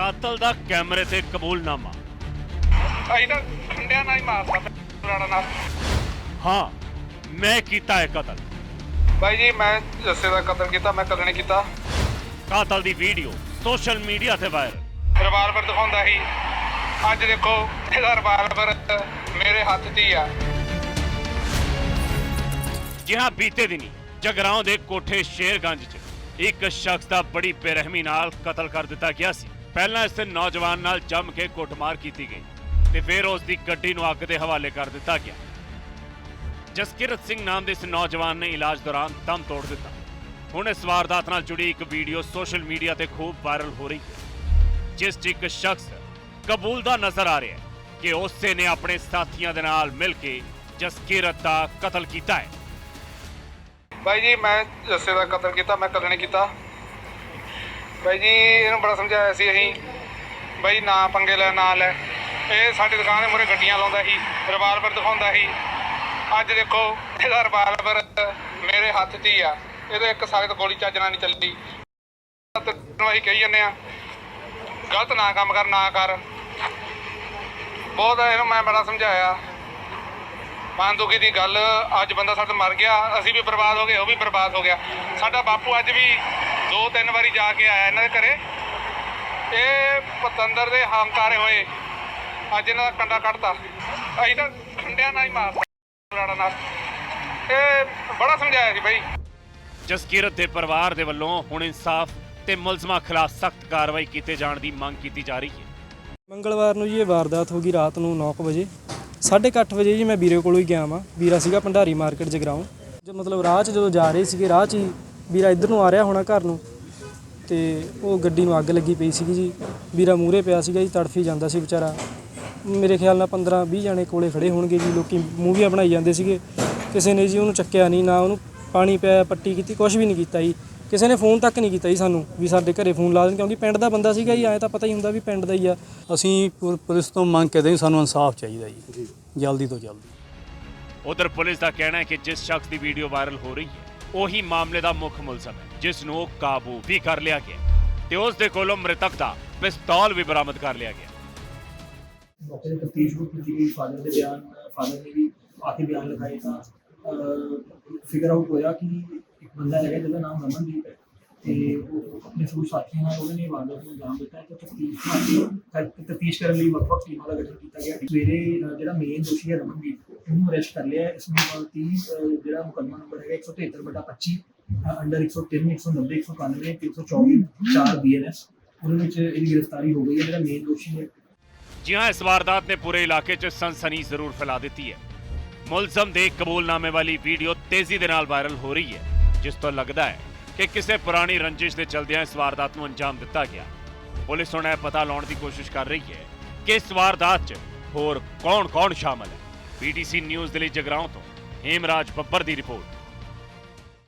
ਕਾਤਲ ਦਾ ਕੈਮਰੇ ਤੇ ਕਬੂਲਨਾਮਾ। ਅਸੀਂ ਤਾਂ ਖੰਡਿਆਂ ਨਾਲ ਹੀ ਮਾਰਦਾ ਲੜਾ ਨਾਲ। ਹਾਂ ਮੈਂ ਕੀਤਾ ਹੈ ਕਤਲ। ਬਾਈ ਜੀ ਮੈਂ ਜੱਸੇ ਦਾ ਕਤਲ ਕੀਤਾ ਮੈਂ ਕਤਲ ਨਹੀਂ ਕੀਤਾ। ਕਾਤਲ ਦੀ ਵੀਡੀਓ ਸੋਸ਼ਲ ਮੀਡੀਆ ਤੇ ਵਾਇਰਲ। ਰਿਵਾਲਵਰ ਦਿਖਾਉਂਦਾ ਸੀ। ਅੱਜ ਦੇਖੋ ਇਹਦਾ ਰਿਵਾਲਵਰ ਮੇਰੇ ਹੱਥ 'ਚ ਹੀ ਆ। ਜਿਹਾਂ ਬੀਤੇ ਦਿਨੀ ਜਗਰਾਉਂ ਦੇ ਕੋਠੇ ਸ਼ੇਰਗੰਜ 'ਚ ਇੱਕ ਸ਼ਖਸ ਦਾ ਬੜੀ ਬੇਰਹਿਮੀ ਨਾਲ ਕਤਲ ਕਰ ਦਿੱਤਾ ਗਿਆ ਸੀ। ਪਹਿਲਾਂ ਇਸ ਨੌਜਵਾਨ ਨਾਲ ਜੰਮ ਕੇ ਕੁੱਟਮਾਰ ਕੀਤੀ ਗਈ ਤੇ ਫਿਰ ਉਸ ਦੀ ਗੱਡੀ ਨੂੰ ਅੱਗ ਦੇ ਹਵਾਲੇ ਕਰ ਦਿੱਤਾ ਗਿਆ। ਜਸਕਿਰਤ ਸਿੰਘ ਨਾਮ ਦੇ ਇਸ ਨੌਜਵਾਨ ਨੇ ਇਲਾਜ ਦੌਰਾਨ ਦਮ ਤੋੜ ਦਿੱਤਾ। ਹੁਣ ਇਸ ਵਾਰਦਾਤ ਨਾਲ ਜੁੜੀ ਇੱਕ ਵੀਡੀਓ ਸੋਸ਼ਲ ਮੀਡੀਆ ਤੇ ਖੂਬ ਵਾਇਰਲ ਹੋ ਰਹੀ ਹੈ, ਜਿਸ 'ਚ ਇੱਕ ਸ਼ਖਸ ਕਬੂਲਦਾ ਨਜ਼ਰ ਆ ਰਿਹਾ ਹੈ ਕਿ ਉਸੇ ਨੇ ਆਪਣੇ ਸਾਥੀਆਂ ਦੇ ਨਾਲ ਮਿਲ ਕੇ ਜਸਕਿਰਤ ਦਾ ਕਤਲ ਕੀਤਾ ਹੈ। ਬਾਈ ਜੀ, ਮੈਂ ਜੱਸੇ ਦਾ ਕਤਲ ਕੀਤਾ, ਮੈਂ ਕਤਲ ਨਹੀਂ ਕੀਤਾ। ਬਾਈ ਜੀ, ਇਹਨੂੰ ਬੜਾ ਸਮਝਾਇਆ ਸੀ ਅਸੀਂ। ਬਾਈ, ਨਾ ਪੰਗੇ ਲੈ, ਨਾ ਲੈ। ਇਹ ਸਾਡੀ ਦੁਕਾਨ ਦੇ ਮੂਹਰੇ ਗੱਡੀਆਂ ਲਾਉਂਦਾ ਸੀ ਰਿਵਾਲਵਰ ਦਿਖਾਉਂਦਾ ਸੀ। ਅੱਜ ਦੇਖੋ, ਇਹਦਾ ਰਿਵਾਲਵਰ ਮੇਰੇ ਹੱਥ 'ਚ ਹੀ ਆ। ਇਹਦੇ ਇੱਕ ਸਾਲੇ ਗੋਲੀ ਚੱਜ ਨਾਲ ਨਹੀਂ ਚੱਲਦੀ ਤੈਨੂੰ ਅਸੀਂ ਕਹੀ ਜਾਂਦੇ ਆ, ਗਲਤ ਨਾ ਕੰਮ ਕਰ, ਨਾ ਕਰ। ਬਹੁਤ ਇਹਨੂੰ ਮੈਂ ਬੜਾ ਸਮਝਾਇਆ। ਮਨ ਦੁਖੀ ਦੀ ਗੱਲ ਅੱਜ ਬੰਦਾ ਸਾਡਾ ਮਰ ਗਿਆ ਅਸੀਂ ਵੀ ਬਰਬਾਦ ਹੋ ਗਏ ਉਹ ਵੀ ਬਰਬਾਦ ਹੋ ਗਿਆ। ਸਾਡਾ ਬਾਪੂ ਅੱਜ ਵੀ ਦੋ ਤਿੰਨ ਵਾਰੀ ਜਾ ਕੇ ਆਇਆ ਇਹਨਾਂ ਦੇ ਘਰੇ। ਇਹ ਪਤੰਦਰ ਦੇ ਹੰਕਾਰੇ ਹੋਏ ਅੱਜ ਇਹਨਾਂ ਦਾ ਕੰਡਾ ਕੱਢਤਾ। ਅਸੀਂ ਤਾਂ ਖੰਡਿਆਂ ਨਾਲ ਹੀ ਮਾਰਦਾ ਲੜਾ ਨਾਲ। ਇਹ ਬੜਾ ਸਮਝਾਇਆ ਸੀ ਬਾਈ। ਜਸਕੀਰਤ ਦੇ ਪਰਿਵਾਰ ਦੇ ਵੱਲੋਂ ਹੁਣ ਇਨਸਾਫ ਤੇ ਮੁਲਜ਼ਮਾਂ ਖਿਲਾਫ ਸਖਤ ਕਾਰਵਾਈ ਕੀਤੇ ਜਾਣ ਦੀ ਮੰਗ ਕੀਤੀ ਜਾ ਰਹੀ ਹੈ। ਮੰਗਲਵਾਰ ਨੂੰ ਜੀ ਇਹ ਵਾਰਦਾਤ ਹੋ ਗਈ ਰਾਤ ਨੂੰ 9:00 ਵਜੇ। 8:30 ਵਜੇ ਜੀ ਮੈਂ ਵੀਰੇ ਕੋਲੋਂ ਹੀ ਗਿਆ ਵਾਂ। ਵੀਰਾ ਸੀਗਾ ਭੰਡਾਰੀ ਮਾਰਕੀਟ ਜਗਰਾਉਂ ਜੋ ਮਤਲਬ ਰਾਹ 'ਚ ਜਦੋਂ ਜਾ ਰਹੇ ਸੀਗੇ ਰਾਹ 'ਚ ਹੀ ਵੀਰਾ ਇੱਧਰ ਨੂੰ ਆ ਰਿਹਾ ਹੋਣਾ ਘਰ ਨੂੰ। ਤੇ ਉਹ ਗੱਡੀ ਨੂੰ ਅੱਗ ਲੱਗੀ ਪਈ ਸੀਗੀ ਜੀ। ਵੀਰਾ ਮੂਹਰੇ ਪਿਆ ਸੀਗਾ ਜੀ ਤੜਫੀ ਜਾਂਦਾ ਸੀ ਵਿਚਾਰਾ। ਮੇਰੇ ਖਿਆਲ ਨਾਲ 15 20 ਜਾਣੇ ਕੋਲੇ ਖੜੇ ਹੋਣਗੇ ਜੀ ਲੋਕੀ ਮੂਵੀਆਂ ਬਣਾਈ ਜਾਂਦੇ ਸੀਗੇ। ਕਿਸੇ ਨੇ ਜੀ ਉਹਨੂੰ ਚੱਕਿਆ ਨਹੀਂ ਨਾ ਉਹਨੂੰ ਪਾਣੀ ਪਿਆ ਪੱਟੀ ਕੀਤੀ ਕੁਝ ਵੀ ਨਹੀਂ ਕੀਤਾ ਜੀ। ਕਿਸੇ ਨੇ ਫੋਨ ਤੱਕ ਨਹੀਂ ਕੀਤਾ ਜੀ ਸਾਨੂੰ ਵੀ ਸਾਡੇ ਘਰੇ ਫੋਨ ਲਾ ਦੇਣ ਕਿਉਂਕਿ ਪਿੰਡ ਦਾ ਬੰਦਾ ਸੀਗਾ ਜੀ ਐਂ ਤਾਂ ਪਤਾ ਹੀ ਹੁੰਦਾ ਵੀ ਪਿੰਡ ਦਾ ਹੀ ਆ। ਅਸੀਂ ਪੁਲਿਸ ਤੋਂ ਮੰਗ ਕਰਦੇ ਹਾਂ ਸਾਨੂੰ ਇਨਸਾਫ ਚਾਹੀਦਾ ਜੀ। ਜਲਦੀ ਤੋਂ ਜਲਦੀ। ਉਧਰ ਪੁਲਿਸ ਦਾ ਕਹਿਣਾ ਹੈ ਕਿ ਜਿਸ ਸ਼ਖਸ ਦੀ ਵੀਡੀਓ ਵਾਇਰਲ ਹੋ ਰਹੀ ਹੈ ਉਹੀ ਮਾਮਲੇ ਦਾ ਮੁੱਖ ਮੁਲਜ਼ਮ ਹੈ ਜਿਸ ਨੂੰ ਉਹ ਕਾਬੂ ਵੀ ਕਰ ਲਿਆ ਗਿਆ ਤੇ ਉਸ ਦੇ ਕੋਲੋਂ ਮ੍ਰਿਤਕ ਦਾ ਪਿਸਤੌਲ ਵੀ ਬਰਾਮਦ ਕਰ ਲਿਆ ਗਿਆ ਮੌਕੇ ਤੇ ਤਫਤੀਸ਼ ਸ਼ੁਰੂ ਕੀਤੀ ਗਈ ਫਾਦਰ ਦੇ ਬਿਆਨ ਫਾਦਰ ਨੇ ਵੀ ਆ ਕੇ ਬਿਆਨ ਲਗਾਏ ਤਾਂ ਫਿਗਰ ਆਊਟ ਹੋਇਆ ਕਿ ਇੱਕ ਬੰਦਾ ਹੈਗਾ ਜਿਹਦਾ ਨਾਮ ਰਮਨਦੀਪ ਹੈ। ਤੇ ਉਹ ਸਾਥੀਆਂ ਨਾਲ ਉਹਨੇ ਵਾਰਦਾਤ ਨੂੰ ਅੰਜਾਮ ਦਿੱਤਾ ਤੇ ਤਫਤੀਸ਼ ਤਫਤੀਸ਼ ਕਰਨ ਲਈ ਵੱਖ-ਵੱਖ ਟੀਮਾਂ ਦਾ ਗਠਨ ਕੀਤਾ ਗਿਆ ਸਵੇਰੇ ਜਿਹੜਾ ਮੇਨ ਦੋਸ਼ੀ ਹੈ ਰਮਨਦੀਪ, ਉਹਨੂੰ ਅਰੈਸਟ ਕਰ ਲਿਆ ਇਸ ਨੂੰ 30 ਜਿਹੜਾ ਮੁਕੱਦਮਾ ਨੰਬਰ ਹੈਗਾ 173/25 ਅੰਡਰ 103 190 191 324 4 ਬੀਐਨਐਸ ਉਹਦੇ ਵਿੱਚ ਇਹਦੀ ਗ੍ਰਿਫਤਾਰੀ ਹੋ ਗਈ ਹੈ। ਜਿਹੜਾ ਮੇਨ ਦੋਸ਼ੀ ਹੈ। ਜੀ ਹਾਂ, ਇਸ ਵਾਰਦਾਤ ਨੇ ਪੂਰੇ ਇਲਾਕੇ 'ਚ ਸਨਸਨੀ ਜ਼ਰੂਰ ਫੈਲਾ ਦਿੱਤੀ ਹੈ। ਮੁਲਜ਼ਮ ਦੇ ਕਬੂਲਨਾਮੇ ਵਾਲੀ ਵੀਡੀਓ ਤੇਜ਼ੀ ਦੇ ਨਾਲ ਵਾਇਰਲ ਹੋ ਰਹੀ ਹੈ, ਜਿਸ ਤੋਂ ਲੱਗਦਾ ਹੈ ਕਿ ਕਿਸੇ ਪੁਰਾਣੀ ਰੰਜਿਸ਼ ਦੇ ਚਲਦਿਆਂ ਇਸ ਵਾਰਦਾਤ ਨੂੰ ਅੰਜਾਮ ਦਿੱਤਾ ਗਿਆ। ਪੁਲਿਸ ਹੁਣ ਇਹ ਪਤਾ ਲਾਉਣ ਦੀ ਕੋਸ਼ਿਸ਼ ਕਰ ਰਹੀ ਹੈ ਕਿ ਇਸ ਵਾਰਦਾਤ 'ਚ ਹੋਰ ਕੌਣ-ਕੌਣ ਸ਼ਾਮਲ ਹੈ। ਪੀਟੀਸੀ ਨਿਊਜ਼ ਦੇ ਲਈ ਜਗਰਾਉਂ ਤੋਂ ਹੇਮਰਾਜ ਬੱਬਰ ਦੀ ਰਿਪੋਰਟ।